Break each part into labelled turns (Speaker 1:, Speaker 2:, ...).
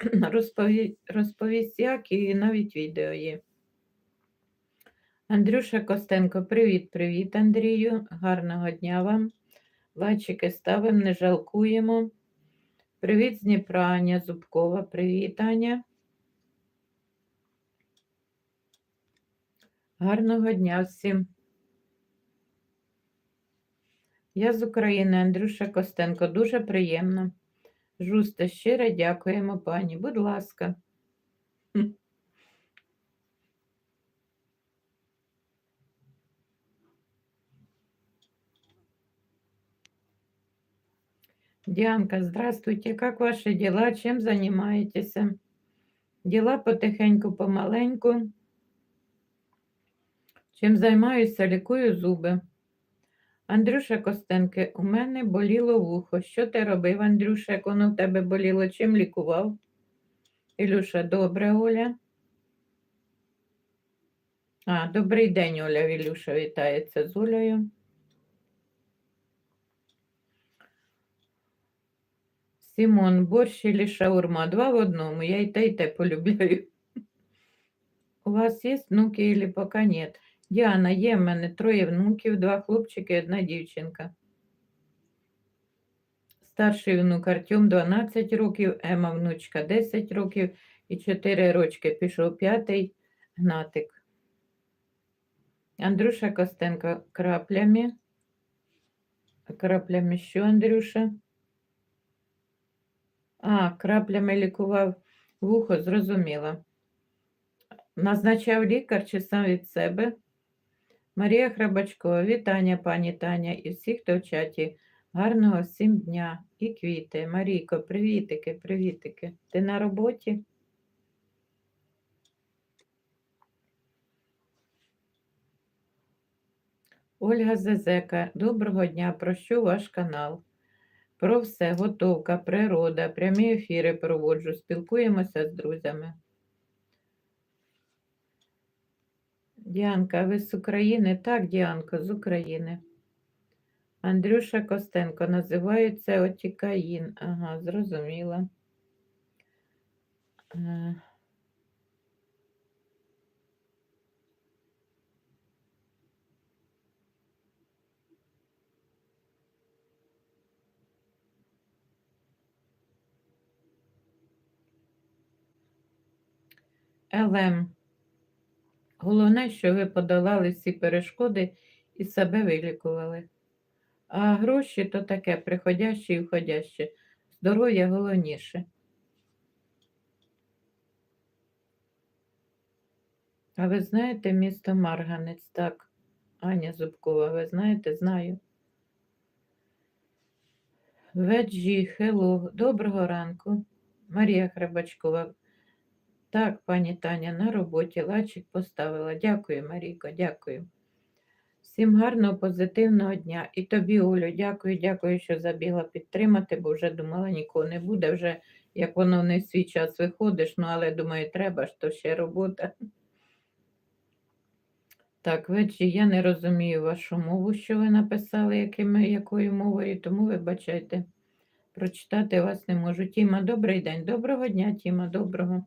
Speaker 1: розпові... розповість, як і навіть відео є. Андрюша Костенко, привіт-привіт, Андрію. Гарного дня вам. Лайчики ставимо, не жалкуємо. Привіт з Дніпра, Аня Зубкова. Привіт, Аня. Гарного дня всім. Я з України, Андрюша Костенко. Дуже приємно. Жусте, щиро дякуємо, пані. Будь ласка. Дианка, здравствуйте. Как ваши дела? Чем занимаетесь? Дела потихеньку, помаленьку. Чим займаюся, лікую зуби. Андрюша Костенки, у мене боліло вухо. Що ти робив, Андрюша, як воно в тебе боліло? Чим лікував? Ілюша, добре, Оля. А, добрий день, Оля Ілюша, вітається з Олею. Сімон, борщ или шаурма. Два в одному. Я і те, і те полюбляю. У вас є внуки или поки нет? Діана, є в мене троє внуків, два хлопчики і одна дівчинка. Старший внук Артем 12 років, Ема внучка 10 років і 4 рочки. Пішов п'ятий Гнатик. Андрюша Костенко краплями. Краплями що, Андрюша? А, краплями лікував вухо, зрозуміла. Назначав лікар чи сам від себе. Марія Храбачкова, вітання, пані Таня, і всіх, хто в чаті. Гарного всім дня і квіти. Марійко, привітики, привітики. Ти на роботі? Ольга Зезека, доброго дня. Про що ваш канал? Про все, готовка, природа, прямі ефіри проводжу, спілкуємося з друзями. Діанка, ви з України? Так, Діанко, з України. Андрюша Костенко називається Отікаїн. Ага, зрозуміла. Е, ЛМ. Головне, що ви подолали всі перешкоди і себе вилікували. А гроші то таке приходяще і входяще. Здоров'я головніше. А ви знаєте місто Марганець? Так, Аня Зубкова, ви знаєте, знаю. Веджі, хело, доброго ранку. Марія Хребачкова. Так, пані Таня, на роботі лачик поставила. Дякую, Марійко, дякую. Всім гарного, позитивного дня. І тобі, Олю, дякую, дякую, що забігла підтримати, бо вже думала, нікого не буде. Вже як воно не в свій час виходиш, ну але думаю, треба ж то ще робота. Так, вечі, я не розумію вашу мову, що ви написали, якими, якою мовою, тому вибачайте, прочитати вас не можу. Тіма, добрий день. Доброго дня, Тіма, доброго.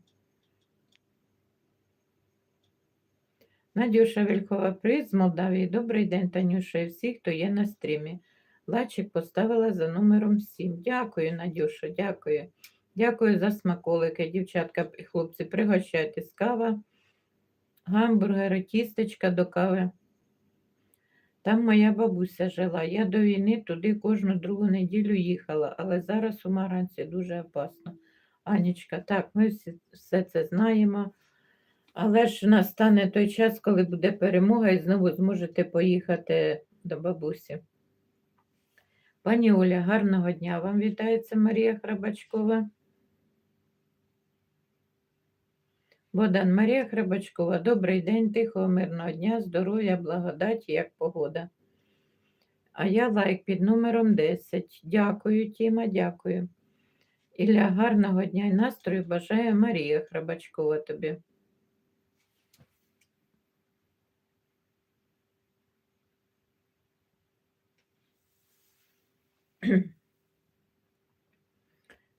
Speaker 1: Надюша Вільхова, привіт з Молдавії. Добрий день, Танюша, і всі, хто є на стрімі. Лачик поставила за номером 7. Дякую, Надюша, дякую. Дякую за смаколики, дівчатка і хлопці. Пригощайтесь кава, гамбургери, тістечка до кави. Там моя бабуся жила. Я до війни туди кожну другу неділю їхала, але зараз у Маранці дуже опасно. Анічка, так, ми всі, все це знаємо. Але ж настане той час, коли буде перемога, і знову зможете поїхати до бабусі. Пані Оля, гарного дня вам вітається Марія Храбачкова. Богдан Марія Храбачкова, добрий день, тихого, мирного дня, здоров'я, благодаті, як погода. А я лайк під номером 10. Дякую, Тіма, дякую. Ілля, гарного дня і настрою бажає Марія Храбачкова тобі.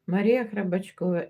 Speaker 1: Марія Храбачкова